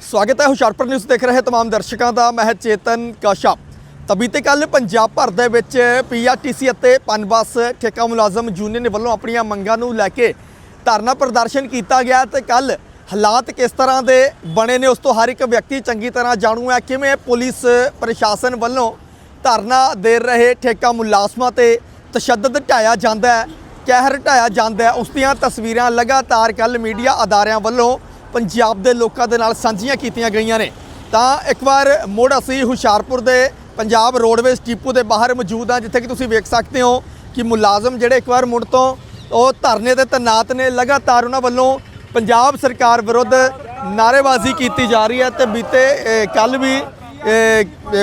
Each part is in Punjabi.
ਸਵਾਗਤ ਹੈ ਹੁਸ਼ਿਆਰਪੁਰ ਨਿਊਜ਼ ਦੇਖ ਰਹੇ ਤਮਾਮ ਦਰਸ਼ਕਾਂ ਦਾ, ਮੈਂ ਚੇਤਨ ਕਸ਼ਪ ਤਾਂ ਬੀਤੇ ਕੱਲ ਪੰਜਾਬ ਭਰ ਦੇ ਵਿੱਚ ਪੀਆਰਟੀਸੀ ਅਤੇ ਪਨਬਸ ਠੇਕਾ ਮੁਲਾਜ਼ਮ ਯੂਨੀਅਨ ਵੱਲੋਂ ਆਪਣੀਆਂ ਮੰਗਾਂ ਨੂੰ ਲੈ ਕੇ ਧਰਨਾ ਪ੍ਰਦਰਸ਼ਨ ਕੀਤਾ ਗਿਆ ਤੇ ਕੱਲ ਹਾਲਾਤ ਕਿਸ ਤਰ੍ਹਾਂ ਦੇ ਬਣੇ ਨੇ, ਉਸ ਤੋਂ ਹਰ ਇੱਕ ਵਿਅਕਤੀ ਚੰਗੀ ਤਰ੍ਹਾਂ ਜਾਣੂ ਹੈ। ਕਿਵੇਂ ਪੁਲਿਸ ਪ੍ਰਸ਼ਾਸਨ ਵੱਲੋਂ ਧਰਨਾ ਦੇ ਰਹੇ ਠੇਕਾ ਮੁਲਾਜ਼ਮਾਂ ਤੇ ਤਸ਼ੱਦਦ ਢਾਇਆ ਜਾਂਦਾ ਹੈ, ਕਹਿਰ ਢਾਇਆ ਜਾਂਦਾ ਹੈ, ਉਸ ਦੀਆਂ ਤਸਵੀਰਾਂ ਲਗਾਤਾਰ ਕੱਲ ਮੀਡੀਆ ਅਦਾਰਿਆਂ ਵੱਲੋਂ ਪੰਜਾਬ ਦੇ ਲੋਕਾਂ ਦੇ ਨਾਲ ਸਾਂਝੀਆਂ ਕੀਤੀਆਂ ਗਈਆਂ ਨੇ। ਤਾਂ ਇੱਕ ਵਾਰ ਮੁੜ ਅਸੀਂ ਹੁਸ਼ਿਆਰਪੁਰ ਦੇ ਪੰਜਾਬ ਰੋਡਵੇਜ਼ ਟੀਪੂ ਦੇ ਬਾਹਰ ਮੌਜੂਦ ਹਾਂ, ਜਿੱਥੇ ਕਿ ਤੁਸੀਂ ਵੇਖ ਸਕਦੇ ਹੋ ਕਿ ਮੁਲਾਜ਼ਮ ਜਿਹੜੇ ਇੱਕ ਵਾਰ ਮੁੜ ਤੋਂ ਉਹ ਧਰਨੇ ਤੇ ਤੈਨਾਤ ਨੇ। ਲਗਾਤਾਰ ਉਹਨਾਂ ਵੱਲੋਂ ਪੰਜਾਬ ਸਰਕਾਰ ਵਿਰੁੱਧ ਨਾਅਰੇਬਾਜ਼ੀ ਕੀਤੀ ਜਾ ਰਹੀ ਹੈ ਤੇ ਬੀਤੇ ਕੱਲ ਵੀ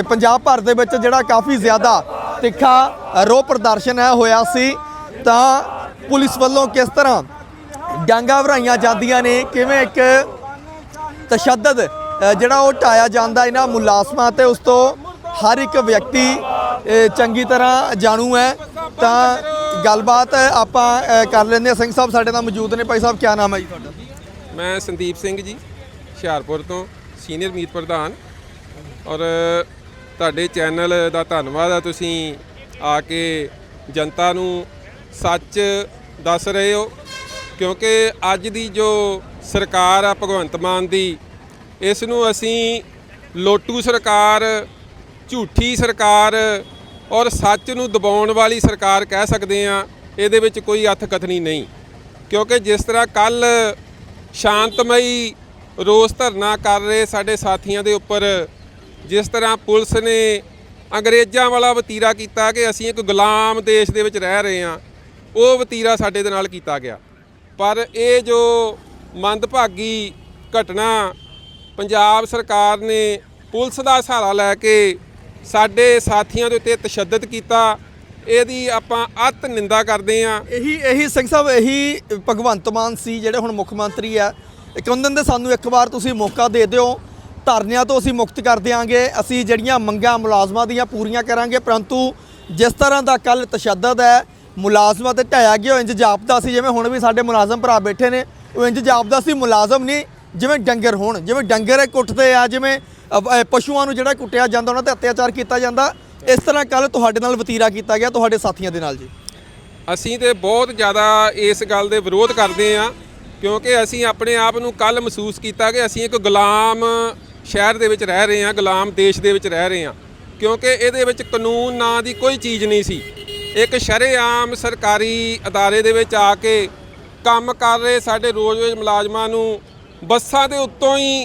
ਪੰਜਾਬ ਭਰ ਦੇ ਵਿੱਚ ਜਿਹੜਾ ਕਾਫੀ ਜ਼ਿਆਦਾ ਤਿੱਖਾ ਰੋਹ ਪ੍ਰਦਰਸ਼ਨ ਹੈ, ਹੋਇਆ ਸੀ। ਤਾਂ ਪੁਲਿਸ ਵੱਲੋਂ ਕਿਸ ਤਰ੍ਹਾਂ ਡਾਂਗਾ ਭਰਾਈਆਂ ਜਾਂਦੀਆਂ ਨੇ, ਕਿਵੇਂ ਇੱਕ ਤਸ਼ੱਦਦ ਜਿਹੜਾ ਉਹ ਢਾਇਆ ਜਾਂਦਾ ਇਹਨਾਂ ਮੁਲਾਜ਼ਮਾਂ ਤੇ, ਉਸ ਤੋਂ ਹਰ ਇੱਕ ਵਿਅਕਤੀ ਚੰਗੀ ਤਰ੍ਹਾਂ ਜਾਣੂ ਹੈ। ਤਾਂ ਗੱਲਬਾਤ ਆਪਾਂ ਕਰ ਲੈਂਦੇ ਹਾਂ। ਸਿੰਘ ਸਾਹਿਬ, ਸਾਡੇ ਨਾਲ ਮੌਜੂਦ ਨੇ। ਭਾਈ ਸਾਹਿਬ ਕੀ ਨਾਮ ਹੈ ਜੀ ਤੁਹਾਡਾ? ਮੈਂ ਸੰਦੀਪ ਸਿੰਘ ਜੀ, ਹੁਸ਼ਿਆਰਪੁਰ ਤੋਂ, ਸੀਨੀਅਰ ਮੀਤ ਪ੍ਰਧਾਨ। ਔਰ ਤੁਹਾਡੇ ਚੈਨਲ ਦਾ ਧੰਨਵਾਦ ਆ, ਤੁਸੀਂ ਆ ਕੇ ਜਨਤਾ ਨੂੰ ਸੱਚ ਦੱਸ ਰਹੇ ਹੋ। ਕਿਉਂਕਿ ਅੱਜ ਦੀ ਜੋ ਸਰਕਾਰ ਆ ਭਗਵੰਤ ਮਾਨ ਦੀ, ਇਸ ਨੂੰ ਅਸੀਂ ਲੋਟੂ ਸਰਕਾਰ, ਝੂਠੀ ਸਰਕਾਰ ਔਰ ਸੱਚ ਨੂੰ ਦਬਾਉਣ ਵਾਲੀ ਸਰਕਾਰ ਕਹਿ ਸਕਦੇ ਆ ਇਹਦੇ ਵਿੱਚ ਕੋਈ ਅਥਕਥਨੀ ਨਹੀਂ। ਕਿਉਂਕਿ ਜਿਸ ਤਰ੍ਹਾਂ ਕੱਲ ਸ਼ਾਂਤਮਈ ਰੋਸ ਧਰਨਾ ਕਰ ਰਹੇ ਸਾਡੇ ਸਾਥੀਆਂ ਦੇ ਉੱਪਰ, ਜਿਸ ਤਰ੍ਹਾਂ ਪੁਲਿਸ ਨੇ ਅੰਗਰੇਜ਼ਾਂ ਵਾਲਾ ਵਤੀਰਾ ਕੀਤਾ ਕਿ ਅਸੀਂ ਇੱਕ ਗੁਲਾਮ ਦੇਸ਼ ਦੇ ਵਿੱਚ ਰਹਿ ਰਹੇ ਹਾਂ, ਉਹ ਵਤੀਰਾ ਸਾਡੇ ਦੇ ਨਾਲ ਕੀਤਾ ਗਿਆ। ਪਰ ਇਹ ਜੋ ਮੰਦਭਾਗੀ ਘਟਨਾ ਪੰਜਾਬ ਸਰਕਾਰ ਨੇ ਪੁਲਿਸ ਦਾ ਸਹਾਰਾ ਲੈ ਕੇ ਸਾਡੇ ਸਾਥੀਆਂ ਦੇ ਉੱਤੇ ਤਸ਼ੱਦਦ ਕੀਤਾ, ਇਹਦੀ ਆਪਾਂ ਅਤ ਨਿੰਦਾ ਕਰਦੇ ਹਾਂ। ਇਹੀ ਇਹੀ ਸਿੰਘ ਸਾਹਿਬ, ਇਹੀ ਭਗਵੰਤ ਮਾਨ ਸੀ ਜਿਹੜੇ ਹੁਣ ਮੁੱਖ ਮੰਤਰੀ ਆ ਇੱਕ ਉਹਨਾਂ ਸਾਨੂੰ ਇੱਕ ਵਾਰ ਤੁਸੀਂ ਮੌਕਾ ਦੇ ਦਿਓ, ਧਰਨਿਆਂ ਤੋਂ ਅਸੀਂ ਮੁਕਤ ਕਰ ਦਿਆਂਗੇ। ਅਸੀਂ ਜਿਹੜੀਆਂ ਮੰਗਾਂ, ਮੁਲਾਜ਼ਮਾਂ ਦੀਆਂ ਪੂਰੀਆਂ ਕਰਾਂਗੇ, ਪਰੰਤੂ ਜਿਸ ਤਰ੍ਹਾਂ ਦਾ ਕੱਲ ਤਸ਼ੱਦਦ ਹੈ ਮੁਲਾਜ਼ਮਾਂ ਤੇ ਢਾਇਆ ਗਿਆ ਉਹ ਇੰਜ ਜਾਪਦਾ ਸੀ, ਜਿਵੇਂ ਹੁਣ ਵੀ ਸਾਡੇ ਮੁਲਾਜ਼ਮ ਭਰਾ ਬੈਠੇ ਨੇ, ਉਹ ਇੰਜ ਜਾਪਦਾ ਸੀ, ਮੁਲਾਜ਼ਮ ਨਹੀਂ, ਜਿਵੇਂ ਡੰਗਰ ਹੋਣ, ਜਿਵੇਂ ਡੰਗਰ ਕੁੱਟਦੇ ਆ, ਜਿਵੇਂ ਪਸ਼ੂਆਂ ਨੂੰ ਜਿਹੜਾ ਕੁੱਟਿਆ ਜਾਂਦਾ, ਉਹਨਾਂ ਤੇ ਅਤਿਆਚਾਰ ਕੀਤਾ ਜਾਂਦਾ, ਇਸ ਤਰ੍ਹਾਂ ਕੱਲ ਤੁਹਾਡੇ ਨਾਲ ਵਤੀਰਾ ਕੀਤਾ ਗਿਆ, ਤੁਹਾਡੇ ਸਾਥੀਆਂ ਦੇ ਨਾਲ ਜੀ। ਅਸੀਂ ਤੇ ਬਹੁਤ ਜ਼ਿਆਦਾ ਇਸ ਗੱਲ ਦੇ ਵਿਰੋਧ ਕਰਦੇ ਹਾਂ, ਕਿਉਂਕਿ ਅਸੀਂ ਆਪਣੇ ਆਪ ਨੂੰ ਕੱਲ ਮਹਿਸੂਸ ਕੀਤਾ ਕਿ ਅਸੀਂ ਇੱਕ ਗੁਲਾਮ ਸ਼ਹਿਰ ਦੇ ਵਿੱਚ ਰਹਿ ਰਹੇ ਹਾਂ, ਗੁਲਾਮ ਦੇਸ਼ ਦੇ ਵਿੱਚ ਰਹਿ ਰਹੇ ਹਾਂ, ਕਿਉਂਕਿ ਇਹਦੇ ਵਿੱਚ ਕਾਨੂੰਨ ਨਾਂ ਦੀ ਕੋਈ ਚੀਜ਼ ਨਹੀਂ ਸੀ। ਇੱਕ ਸ਼ਰੇਆਮ ਸਰਕਾਰੀ ਅਦਾਰੇ ਦੇ ਵਿੱਚ ਆ ਕੇ ਕੰਮ ਕਰ ਰਹੇ ਸਾਡੇ ਰੋਜ਼ਵੇਜ ਮੁਲਾਜ਼ਮਾਂ ਨੂੰ ਬੱਸਾਂ ਦੇ ਉੱਤੋਂ ਹੀ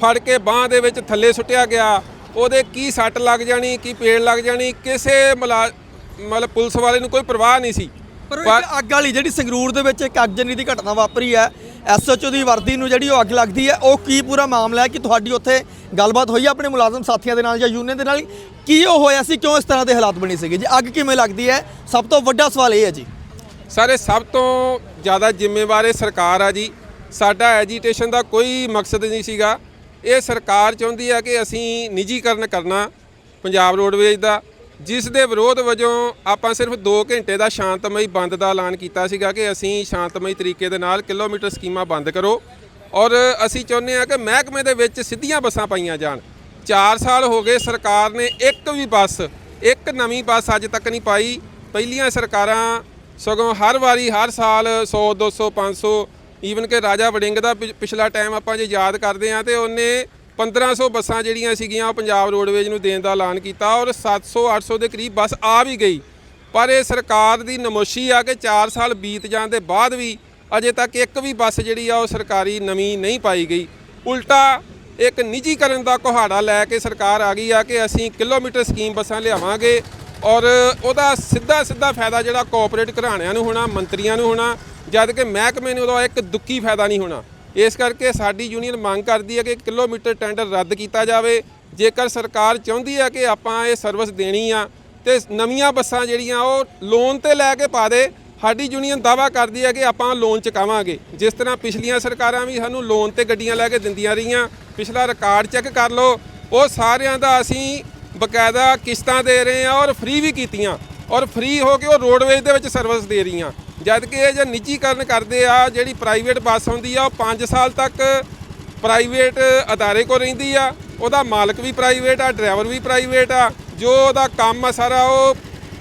ਫੜ ਕੇ ਬਾਹ ਦੇ ਵਿੱਚ ਥੱਲੇ ਸੁੱਟਿਆ ਗਿਆ। ਉਹਦੇ ਕੀ ਸੱਟ ਲੱਗ ਜਾਣੀ ਕੀ ਪੇੜ ਲੱਗ ਜਾਣੀ ਕਿਸੇ ਮਤਲਬ ਪੁਲਿਸ ਵਾਲੇ ਨੂੰ ਕੋਈ ਪਰਵਾਹ ਨਹੀਂ ਸੀ। ਪਰ ਇੱਕ ਅੱਗ ਵਾਲੀ ਜਿਹੜੀ ਸੰਗਰੂਰ ਦੇ ਵਿੱਚ ਇੱਕ ਅੱਗਜਨੀ ਦੀ ਘਟਨਾ ਵਾਪਰੀ ਹੈ ਐਸਐਚਓ ਦੀ ਵਰਦੀ ਨੂੰ ਜਿਹੜੀ ਉਹ ਅੱਗ ਲੱਗਦੀ ਹੈ, ਉਹ ਕੀ ਪੂਰਾ ਮਾਮਲਾ ਹੈ ਕਿ ਤੁਹਾਡੀ ਉੱਥੇ ਗੱਲਬਾਤ ਹੋਈ ਹੈ ਆਪਣੇ ਮੁਲਾਜ਼ਮ ਸਾਥੀਆਂ ਦੇ ਨਾਲ ਜਾਂ ਯੂਨੀਅਨ ਦੇ ਨਾਲ? ਕੀ ਉਹ ਹੋਇਆ ਸੀ? ਕਿਉਂ ਇਸ ਤਰ੍ਹਾਂ ਦੇ ਹਾਲਾਤ ਬਣੇ ਸੀਗੇ? ਜੀ, ਅੱਗ ਕਿਵੇਂ ਲੱਗਦੀ ਹੈ? ਸਭ ਤੋਂ ਵੱਡਾ ਸਵਾਲ ਇਹ ਹੈ ਜੀ। ਸਾਰੇ ਸਭ ਤੋਂ ਜ਼ਿਆਦਾ ਜ਼ਿੰਮੇਵਾਰ ਇਹ ਸਰਕਾਰ ਆ ਜੀ। ਸਾਡਾ ਐਜੀਟੇਸ਼ਨ ਦਾ ਕੋਈ ਮਕਸਦ ਨਹੀਂ ਸੀਗਾ। ਇਹ ਸਰਕਾਰ ਚਾਹੁੰਦੀ ਆ ਕਿ ਅਸੀਂ ਨਿੱਜੀਕਰਨ ਕਰਨਾ, ਪੰਜਾਬ ਰੋਡਵੇਜ਼ ਦਾ। ਜਿਸ ਦੇ ਵਿਰੋਧ ਵਜੋਂ ਆਪਾਂ ਸਿਰਫ 2 ਘੰਟੇ ਦਾ ਸ਼ਾਂਤਮਈ ਬੰਦ ਦਾ ਐਲਾਨ ਕੀਤਾ ਸੀਗਾ ਕਿ ਅਸੀਂ ਸ਼ਾਂਤਮਈ ਤਰੀਕੇ ਦੇ ਨਾਲ ਕਿਲੋਮੀਟਰ ਸਕੀਮਾਂ ਬੰਦ ਕਰੋ। ਔਰ ਅਸੀਂ ਚਾਹੁੰਦੇ ਹਾਂ ਕਿ ਮਹਿਕਮੇ ਦੇ ਵਿੱਚ ਸਿੱਧੀਆਂ ਬੱਸਾਂ ਪਾਈਆਂ ਜਾਣ। 4 ਸਾਲ ਹੋ ਗਏ ਸਰਕਾਰ ਨੇ ਇੱਕ ਵੀ ਬੱਸ, ਇੱਕ ਨਵੀਂ ਬੱਸ ਅੱਜ ਤੱਕ ਨਹੀਂ ਪਾਈ। ਪਹਿਲੀਆਂ ਸਰਕਾਰਾਂ ਸਗੋਂ ਹਰ ਵਾਰੀ, ਹਰ ਸਾਲ 100 200 500 ਈਵਨ ਕਿ ਰਾਜਾ ਵੜਿੰਗ ਦਾ ਪਿਛ- ਪਿਛਲਾ ਟਾਈਮ ਆਪਾਂ ਜੇ ਯਾਦ ਕਰਦੇ ਹਾਂ ਤੇ ਉਹਨੇ 1500 ਬੱਸਾਂ ਜਿਹੜੀਆਂ ਸੀਗੀਆਂ ਉਹ ਪੰਜਾਬ ਰੋਡਵੇਜ਼ ਨੂੰ ਦੇਣ ਦਾ ਐਲਾਨ ਕੀਤਾ ਔਰ 700 800 ਦੇ ਕਰੀਬ ਬੱਸ ਆ ਵੀ ਗਈ। ਪਰ ਇਹ ਸਰਕਾਰ ਦੀ ਨਮੋਸ਼ੀ ਆ ਕਿ 4 ਸਾਲ ਬੀਤ ਜਾਣ ਦੇ ਬਾਅਦ ਵੀ ਅਜੇ ਤੱਕ ਇੱਕ ਵੀ ਬੱਸ ਜਿਹੜੀ ਆ ਉਹ ਸਰਕਾਰੀ ਨਵੀਂ ਨਹੀਂ ਪਾਈ ਗਈ। ਉਲਟਾ ਇੱਕ ਨਿੱਜੀਕਰਨ ਦਾ ਕੁਹਾੜਾ ਲੈ ਕੇ ਸਰਕਾਰ ਆ ਗਈ ਆ ਕਿ ਅਸੀਂ ਕਿਲੋਮੀਟਰ ਸਕੀਮ ਬੱਸਾਂ ਲਿਆਵਾਂਗੇ ਔਰ ਉਹਦਾ ਸਿੱਧਾ ਸਿੱਧਾ ਫਾਇਦਾ ਜਿਹੜਾ ਕੋਆਪਰੇਟ ਘਰਾਣਿਆਂ ਨੂੰ ਹੋਣਾ, ਮੰਤਰੀਆਂ ਨੂੰ ਹੋਣਾ, ਜਦ ਕਿ ਮਹਿਕਮੇ ਨੂੰ ਉਹਦਾ ਇੱਕ ਦੁੱਕੀ ਫਾਇਦਾ ਨਹੀਂ ਹੋਣਾ। ਇਸ ਕਰਕੇ ਸਾਡੀ ਯੂਨੀਅਨ ਮੰਗ ਕਰਦੀ ਹੈ ਕਿ ਕਿਲੋਮੀਟਰ ਟੈਂਡਰ ਰੱਦ ਕੀਤਾ ਜਾਵੇ। ਜੇਕਰ ਸਰਕਾਰ ਚਾਹੁੰਦੀ ਹੈ ਕਿ ਆਪਾਂ ਇਹ ਸਰਵਿਸ ਦੇਣੀ ਆ ਤੇ ਨਵੀਆਂ ਬੱਸਾਂ ਜਿਹੜੀਆਂ ਉਹ ਲੋਨ ਤੇ ਲੈ ਕੇ ਪਾ ਦੇ, ਸਾਡੀ ਯੂਨੀਅਨ ਦਾਵਾ ਕਰਦੀ ਹੈ ਕਿ ਆਪਾਂ ਲੋਨ ਚੁਕਾਵਾਂਗੇ। ਜਿਸ ਤਰ੍ਹਾਂ ਪਿਛਲੀਆਂ ਸਰਕਾਰਾਂ ਵੀ ਸਾਨੂੰ ਲੋਨ ਤੇ ਗੱਡੀਆਂ ਲੈ ਕੇ ਦਿੰਦੀਆਂ ਰਹੀਆਂ, ਪਿਛਲਾ ਰਿਕਾਰਡ ਚੈੱਕ ਕਰ ਲਓ, ਉਹ ਸਾਰਿਆਂ ਦਾ ਅਸੀਂ ਬਕਾਇਦਾ ਕਿਸ਼ਤਾਂ ਦੇ ਰਹੇ ਹਾਂ ਔਰ ਫ੍ਰੀ ਵੀ ਕੀਤੀਆਂ। ਔਰ ਫ੍ਰੀ ਹੋ ਕੇ ਉਹ ਰੋਡਵੇਜ਼ ਦੇ ਵਿੱਚ ਸਰਵਿਸ ਦੇ ਰਹੀਆਂ। ਜਦ ਕਿ ਇਹ ਜੇ ਨਿੱਜੀਕਰਨ ਕਰਦੇ ਆ, ਜਿਹੜੀ ਪ੍ਰਾਈਵੇਟ ਬੱਸ ਹੁੰਦੀ ਆ, ਉਹ 5 ਸਾਲ ਤੱਕ ਪ੍ਰਾਈਵੇਟ ਅਦਾਰੇ ਕੋ ਰਹਿੰਦੀ ਆ। ਉਹਦਾ ਮਾਲਕ ਵੀ ਪ੍ਰਾਈਵੇਟ ਆ ਡਰਾਈਵਰ ਵੀ ਪ੍ਰਾਈਵੇਟ ਆ। ਜੋ ਉਹਦਾ ਕੰਮ ਆ ਸਾਰਾ, ਉਹ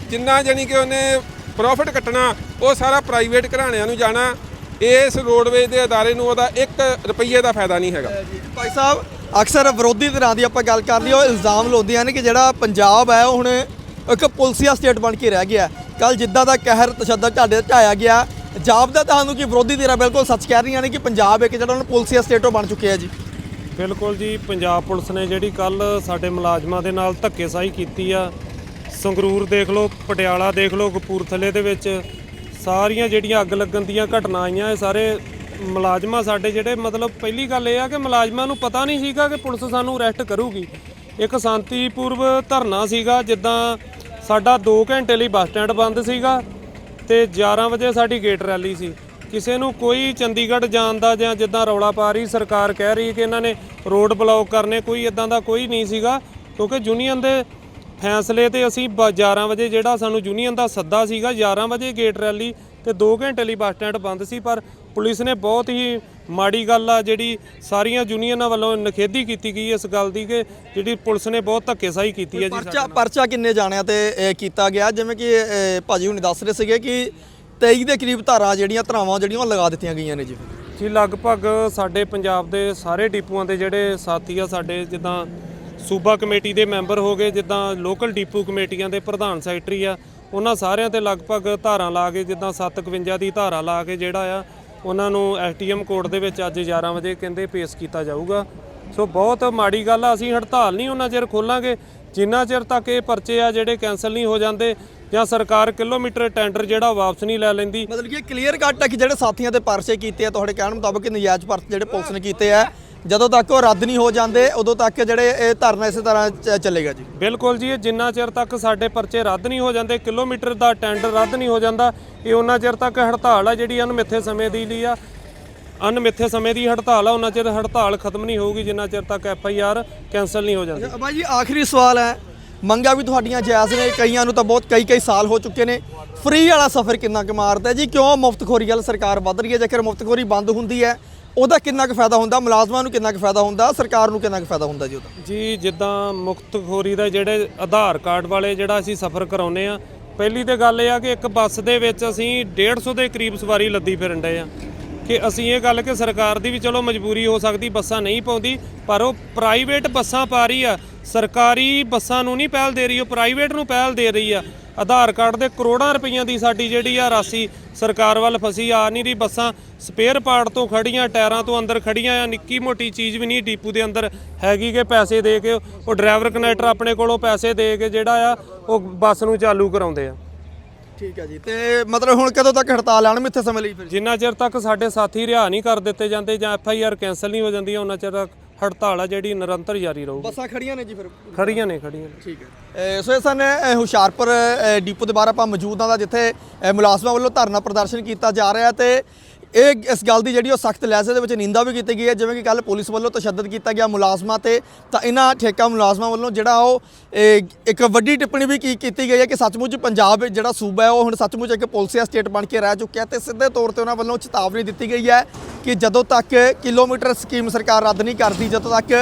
ਜਿੰਨਾ ਜਾਨੀ ਕਿ ਉਹਨੇ ਪ੍ਰੋਫਿਟ ਕੱਟਣਾ, ਉਹ ਸਾਰਾ ਪ੍ਰਾਈਵੇਟ ਘਰਾਣਿਆਂ ਨੂੰ ਜਾਣਾ। ਇਸ ਰੋਡਵੇਜ਼ ਦੇ ਅਦਾਰੇ ਨੂੰ ਉਹਦਾ 1 ਰੁਪਈਏ ਦਾ ਫਾਇਦਾ ਨਹੀਂ ਹੈਗਾ। ਭਾਈ ਸਾਹਿਬ, ਅਕਸਰ ਵਿਰੋਧੀ ਧਿਰਾਂ ਦੀ ਆਪਾਂ ਗੱਲ ਕਰ ਲਈ ਉਹ ਇਲਜ਼ਾਮ ਲਾਉਂਦੇ ਹਨ ਕਿ ਜਿਹੜਾ ਪੰਜਾਬ ਹੈ, ਉਹ ਹੁਣ ਇੱਕ ਪੁਲਸੀਆ ਸਟੇਟ ਬਣ ਕੇ ਰਹਿ ਗਿਆ। ਕੱਲ ਜਿੱਦਾਂ ਦਾ ਕਹਿਰ ਤਸ਼ੱਦਦ ਢਾਡੇ ਤੇ ਢਾਇਆ ਗਿਆ ਜਾਪਦਾ ਤੁਹਾਨੂੰ ਕਿ ਵਿਰੋਧੀ ਧਿਰਾਂ ਬਿਲਕੁਲ ਸੱਚ ਕਹਿ ਰਹੀਆਂ ਨੇ ਕਿ ਪੰਜਾਬ ਇੱਕ ਜਿਹੜਾ ਹੁਣ ਪੁਲਸੀਆ ਸਟੇਟੋਂ ਬਣ ਚੁੱਕਿਆ ਜੀ? ਬਿਲਕੁਲ ਜੀ, ਪੰਜਾਬ ਪੁਲਿਸ ਨੇ ਜਿਹੜੀ ਕੱਲ ਸਾਡੇ ਮੁਲਾਜ਼ਮਾਂ ਦੇ ਨਾਲ ਧੱਕੇਸ਼ਾਹੀ ਕੀਤੀ ਆ, ਸੰਗਰੂਰ ਦੇਖ ਲਓ, ਪਟਿਆਲਾ ਦੇਖ ਲਓ, ਕਪੂਰਥਲੇ ਦੇ ਵਿੱਚ ਸਾਰੀਆਂ ਜਿਹੜੀਆਂ ਅੱਗ ਲੱਗਣ ਦੀਆਂ ਘਟਨਾ ਆਈਆਂ, ਇਹ ਸਾਰੇ ਮੁਲਾਜ਼ਮਾਂ ਸਾਡੇ ਜਿਹੜੇ ਮਤਲਬ ਪਹਿਲੀ ਗੱਲ ਇਹ ਆ ਕਿ ਮੁਲਾਜ਼ਮਾਂ ਨੂੰ ਪਤਾ ਨਹੀਂ ਸੀਗਾ ਕਿ ਪੁਲਿਸ ਸਾਨੂੰ ਅਰੈਸਟ ਕਰੂਗੀ। ਇੱਕ ਸ਼ਾਂਤੀਪੂਰਵ ਧਰਨਾ ਸੀਗਾ, ਜਿੱਦਾਂ ਸਾਡਾ 2 ਘੰਟੇ ਲਈ ਬੱਸ ਸਟੈਂਡ ਬੰਦ ਸੀਗਾ ਤੇ 11 ਵਜੇ ਸਾਡੀ ਗੇਟ ਰੈਲੀ ਸੀ। ਕਿਸੇ ਨੂੰ ਕੋਈ ਚੰਡੀਗੜ੍ਹ ਜਾਣ ਦਾ ਜਾਂ ਜਿੱਦਾਂ ਰੌਲਾ ਪਾ ਰਹੀ ਸਰਕਾਰ ਕਹਿ ਰਹੀ ਕਿ ਇਹਨਾਂ ਨੇ ਰੋਡ ਬਲੌਕ ਕਰਨੇ, ਕੋਈ ਇਦਾਂ ਦਾ ਕੋਈ ਨਹੀਂ ਸੀਗਾ, ਕਿਉਂਕਿ ਯੂਨੀਅਨ ਦੇ ਫੈਸਲੇ ਤੇ ਅਸੀਂ ਬ- 11 ਵਜੇ ਜਿਹੜਾ ਸਾਨੂੰ ਯੂਨੀਅਨ ਦਾ ਸੱਦਾ ਸੀਗਾ 11 ਵਜੇ ਗੇਟ ਰੈਲੀ ਤੇ 2 ਘੰਟੇ ਲਈ ਬੱਸ ਸਟੈਂਡ ਬੰਦ ਸੀ ਪਰ ਪੁਲਿਸ ਨੇ ਬਹੁਤ ਹੀ ਮਾੜੀ ਗੱਲ ਆ ਜਿਹੜੀ ਸਾਰੀਆਂ ਯੂਨੀਅਨਾਂ ਵੱਲੋਂ ਨਿਖੇਧੀ ਕੀਤੀ ਗਈ ਇਸ ਗੱਲ ਦੀ ਕਿ ਜਿਹੜੀ ਪੁਲਿਸ ਨੇ ਬਹੁਤ ਧੱਕੇਸ਼ਾਹੀ ਕੀਤੀ ਹੈ ਜੀ ਪਰਚਾ ਪਰਚਾ ਕਿੰਨੇ ਜਾਣਿਆਂ ਤੇ ਕੀਤਾ ਗਿਆ? ਜਿਵੇਂ ਕਿ ਭਾਜੀ ਹੁਣੀ ਦੱਸ ਰਹੇ ਸੀਗੇ ਕਿ 23 ਦੇ ਕਰੀਬ ਧਾਰਾਂ ਜਿਹੜੀਆਂ ਧਰਾਵਾਂ ਜਿਹੜੀਆਂ ਉਹ ਲਗਾ ਦਿੱਤੀਆਂ ਗਈਆਂ ਨੇ ਜੀ। ਜੀ ਲਗਭਗ ਸਾਡੇ ਪੰਜਾਬ ਦੇ ਸਾਰੇ ਡਿਪੂਆਂ ਦੇ ਜਿਹੜੇ ਸਾਥੀ ਆ ਸਾਡੇ ਜਿੱਦਾਂ ਸੂਬਾ ਕਮੇਟੀ ਦੇ ਮੈਂਬਰ ਹੋ ਗਏ, ਜਿੱਦਾਂ ਲੋਕਲ ਡਿਪੂ ਕਮੇਟੀਆਂ ਦੇ ਪ੍ਰਧਾਨ ਸੈਕਟਰੀ ਆ, ਉਹਨਾਂ ਸਾਰਿਆਂ ਤੇ ਲਗਭਗ ਧਾਰਾਂ ਲਾ ਕੇ, ਜਿੱਦਾਂ 751 ਦੀ ਧਾਰਾ ਲਾ ਕੇ ਜਿਹੜਾ ਆ, ਉਹਨਾਂ ਨੂੰ ਐਸਟੀਐਮ ਕੋਰਟ ਦੇ ਵਿੱਚ ਅੱਜ 11 ਵਜੇ ਕਹਿੰਦੇ ਪੇਸ਼ ਕੀਤਾ ਜਾਊਗਾ। ਸੋ ਬਹੁਤ ਮਾੜੀ ਗੱਲ ਆ, ਅਸੀਂ ਹੜਤਾਲ ਨਹੀਂ ਉਹਨਾਂ ਚਿਰ ਖੋਲਾਂਗੇ। ਜਿੰਨਾ ਚਿਰ ਤੱਕ ਇਹ ਪਰਚੇ ਆ ਜਿਹੜੇ ਕੈਨਸਲ ਨਹੀਂ ਹੋ ਜਾਂਦੇ, ਜਾਂ ਸਰਕਾਰ ਕਿਲੋਮੀਟਰ ਟੈਂਡਰ ਜਿਹੜਾ ਵਾਪਸ ਨਹੀਂ ਲੈ ਲੈਂਦੀ। ਮਤਲਬ ਕਿ ਕਲੀਅਰ ਕੱਟ ਹੈ ਕਿ ਜਿਹੜੇ ਸਾਥੀਆਂ ਤੇ ਪਰਚੇ ਕੀਤੇ ਆ, ਤੁਹਾਡੇ ਕਹਿਣ ਮੁਤਾਬਕ ਨਜਾਇਜ਼ ਪਰਚੇ ਜਿਹੜੇ ਪੁਲਿਸ ਨੇ ਕੀਤੇ ਆ। ਜਦੋਂ ਤੱਕ ਉਹ ਰੱਦ ਨਹੀਂ ਹੋ ਜਾਂਦੇ ਉਦੋਂ ਤੱਕ ਜਿਹੜੇ ਇਹ ਧਰਨਾ ਇਸੇ ਤਰ੍ਹਾਂ ਚੱਲੇਗਾ ਜੀ। ਬਿਲਕੁਲ ਜੀ ਇਹ ਜਿੰਨਾ ਚਿਰ ਤੱਕ ਸਾਡੇ ਪਰਚੇ ਰੱਦ ਨਹੀਂ ਹੋ ਜਾਂਦੇ ਕਿਲੋਮੀਟਰ ਦਾ ਟੈਂਡਰ ਰੱਦ ਨਹੀਂ ਹੋ ਜਾਂਦਾ ਇਹ ਉਹਨਾਂ ਚਿਰ ਤੱਕ ਹੜਤਾਲ ਆ ਜਿਹੜੀ ਅਣਮਿੱਥੇ ਸਮੇਂ ਦੀ ਲਈ ਆ। ਅਣਮਿੱਥੇ ਸਮੇਂ ਦੀ ਹੜਤਾਲ ਆ ਉਹਨਾਂ ਚਿਰ ਹੜਤਾਲ ਖਤਮ ਨਹੀਂ ਹੋਊਗੀ ਜਿੰਨਾ ਚਿਰ ਤੱਕ ਐਫ ਆਈ ਆਰ ਕੈਨਸਲ ਨਹੀਂ ਹੋ ਜਾਂਦੀ। ਬਾਈ ਜੀ ਆਖਰੀ ਸਵਾਲ ਹੈ। ਮੰਗਾ ਵੀ ਤੁਹਾਡੀਆਂ ਜਾਇਜ਼ ਨੇ ਕਈਆਂ ਨੂੰ ਤਾਂ ਬਹੁਤ ਕਈ ਕਈ ਸਾਲ ਹੋ ਚੁੱਕੇ ਨੇ। ਫ੍ਰੀ ਵਾਲਾ ਸਫ਼ਰ ਕਿੰਨਾ ਕੁ ਮਾਰਦਾ ਜੀ? ਕਿਉਂ ਮੁਫਤਖੋਰੀ ਵਾਲ ਸਰਕਾਰ ਵੱਧ ਰਹੀ ਹੈ? ਜੇਕਰ ਮੁਫਤਖੋਰੀ ਬੰਦ ਹੁੰਦੀ ਹੈ ਉਹਦਾ ਕਿੰਨਾ ਕੁ ਫਾਇਦਾ ਹੁੰਦਾ? ਮੁਲਾਜ਼ਮਾਂ ਨੂੰ ਕਿੰਨਾ ਕੁ ਫਾਇਦਾ ਹੁੰਦਾ? ਸਰਕਾਰ ਨੂੰ ਕਿੰਨਾ ਕੁ ਫਾਇਦਾ ਹੁੰਦਾ ਜੀ ਉਹਦਾ? ਜੀ, ਜਿੱਦਾਂ ਮੁਕਤਖੋਰੀ ਦਾ ਜਿਹੜੇ ਆਧਾਰ ਕਾਰਡ ਵਾਲੇ ਜਿਹੜਾ ਅਸੀਂ ਸਫ਼ਰ ਕਰਾਉਨੇ ਆ ਪਹਿਲੀ ਤੇ ਗੱਲ ਇਹ ਆ ਕਿ ਇੱਕ ਬੱਸ ਦੇ ਵਿੱਚ ਅਸੀਂ 150 ਦੇ ਕਰੀਬ ਸਵਾਰੀ ਲੱਦੀ ਫਿਰਨ ਡਏ ਆ ਕਿ ਅਸੀਂ ਇਹ ਗੱਲ ਕਿ ਸਰਕਾਰ ਦੀ ਵੀ ਚਲੋ ਮਜਬੂਰੀ ਹੋ ਸਕਦੀ, ਬੱਸਾਂ ਨਹੀਂ ਪਾਉਂਦੀ, ਪਰ ਉਹ ਪ੍ਰਾਈਵੇਟ ਬੱਸਾਂ ਪਾ ਰਹੀ ਆ। ਸਰਕਾਰੀ ਬੱਸਾਂ ਨੂੰ ਨਹੀਂ ਪਹਿਲ ਦੇ ਰਹੀ, ਉਹ ਪ੍ਰਾਈਵੇਟ ਨੂੰ ਪਹਿਲ ਦੇ ਰਹੀ ਆ। ਆਧਾਰ ਕਾਰਡ ਦੇ ਕਰੋੜਾਂ ਰੁਪਈਆਂ ਦੀ ਸਾਡੀ ਜਿਹੜੀ ਆ ਰਾਸ਼ੀ ਸਰਕਾਰ ਵੱਲ ਫਸੀ ਆ ਨਹੀਂ ਰਹੀ ਬੱਸਾਂ ਸਪੇਅਰ ਪਾਰਟ ਤੋਂ ਖੜੀਆਂ ਟਾਇਰਾਂ ਤੋਂ ਅੰਦਰ ਖੜੀਆਂ ਆ ਨਿੱਕੀ ਮੋਟੀ ਚੀਜ਼ ਵੀ ਨਹੀਂ ਡੀਪੂ ਦੇ ਅੰਦਰ ਹੈਗੀ ਕਿ ਪੈਸੇ ਦੇ ਕੇ ਉਹ ਡਰਾਈਵਰ ਕਨੈਕਟਰ ਆਪਣੇ ਕੋਲੋਂ ਪੈਸੇ ਦੇ ਕੇ ਜਿਹੜਾ ਆ ਉਹ ਬੱਸ ਨੂੰ ਚਾਲੂ ਕਰਾਉਂਦੇ ਆ। ਠੀਕ ਹੈ ਜੀ ਤੇ ਮਤਲਬ ਹੁਣ ਕਦੋਂ ਤੱਕ ਹੜਤਾਲ ਆਣ ਮਿੱਥੇ ਸਮੇਂ ਲਈ ਫਿਰ? ਜਿੰਨਾ ਚਿਰ ਤੱਕ ਸਾਡੇ ਸਾਥੀ ਰਿਹਾ ਨਹੀਂ ਕਰ ਦਿੱਤੇ ਜਾਂਦੇ ਜਾਂ ਐਫ ਆਈ ਆਰ ਕੈਨਸਲ ਨਹੀਂ ਹੋ ਜਾਂਦੀ ਉਹਨਾਂ ਚਿਰ ਤੱਕ ਹੜਤਾਲ ਆ ਜਿਹੜੀ ਨਿਰੰਤਰ ਜਾਰੀ ਰਹੂਗੀ। ਬੱਸਾਂ ਖੜੀਆਂ ਨੇ ਜੀ ਫਿਰ? ਖੜੀਆਂ ਨੇ ਖੜੀਆਂ ਨੇ। ਠੀਕ ਹੈ। ਸੋ ਇਹ ਸਨ ਅ, ਹੁਸ਼ਿਆਰਪੁਰ ਡਿਪੂ ਦੇ ਬਾਹਰ ਆਪਾਂ ਮੌਜੂਦ ਹਾਂ ਦਾ ਜਿੱਥੇ ਮੁਲਾਜ਼ਮਾਂ ਵੱਲੋਂ ਧਰਨਾ ਪ੍ਰਦਰਸ਼ਨ ਕੀਤਾ ਜਾ ਰਿਹਾ ਤੇ ਇਹ ਇਸ ਗੱਲ ਦੀ ਜਿਹੜੀ ਉਹ ਸਖਤ ਲਹਿਜ਼ੇ ਦੇ ਵਿੱਚ ਨਿੰਦਾ ਵੀ ਕੀਤੀ ਗਈ ਹੈ। ਜਿਵੇਂ ਕਿ ਕੱਲ ਪੁਲਿਸ ਵੱਲੋਂ ਤਸ਼ੱਦਦ ਕੀਤਾ ਗਿਆ ਮੁਲਾਜ਼ਮਾਂ ਤੇ ਤਾਂ ਇਹਨਾਂ ਠੇਕਾ ਮੁਲਾਜ਼ਮਾਂ ਵੱਲੋਂ ਜਿਹੜਾ ਉਹ ਇਹ, ਇੱਕ ਵੱਡੀ ਟਿੱਪਣੀ ਵੀ ਕੀ ਕੀਤੀ ਗਈ ਹੈ ਕਿ ਸੱਚਮੁੱਚ ਪੰਜਾਬ ਜਿਹੜਾ ਸੂਬਾ ਹੈ ਉਹ ਹੁਣ ਸੱਚਮੁੱਚ ਇੱਕ ਪੁਲਸੀਆ ਸਟੇਟ ਬਣ ਕੇ ਰਹਿ ਚੁੱਕਿਆ ਤੇ ਸਿੱਧੇ ਤੌਰ ਤੇ ਉਹਨਾਂ ਵੱਲੋਂ ਚੇਤਾਵਨੀ ਦਿੱਤੀ ਗਈ ਹੈ ਕਿ ਜਦੋਂ ਤੱਕ ਕਿਲੋਮੀਟਰ ਸਕੀਮ ਸਰਕਾਰ ਰੱਦ ਨਹੀਂ ਕਰਦੀ ਜਦੋਂ ਤੱਕ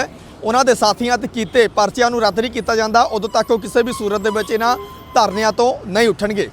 ਉਹਨਾਂ ਦੇ ਸਾਥੀਆਂ ਤੇ ਕੀਤੇ ਪਰਚਿਆਂ ਨੂੰ ਰੱਦ ਨਹੀਂ ਕੀਤਾ ਜਾਂਦਾ ਉਦੋਂ ਤੱਕ ਉਹ ਕਿਸੇ ਵੀ ਸੂਰਤ ਦੇ ਵਿੱਚ ਇਹਨਾਂ ਧਰਨਿਆਂ ਤੋਂ ਨਹੀਂ ਉੱਠਣਗੇ।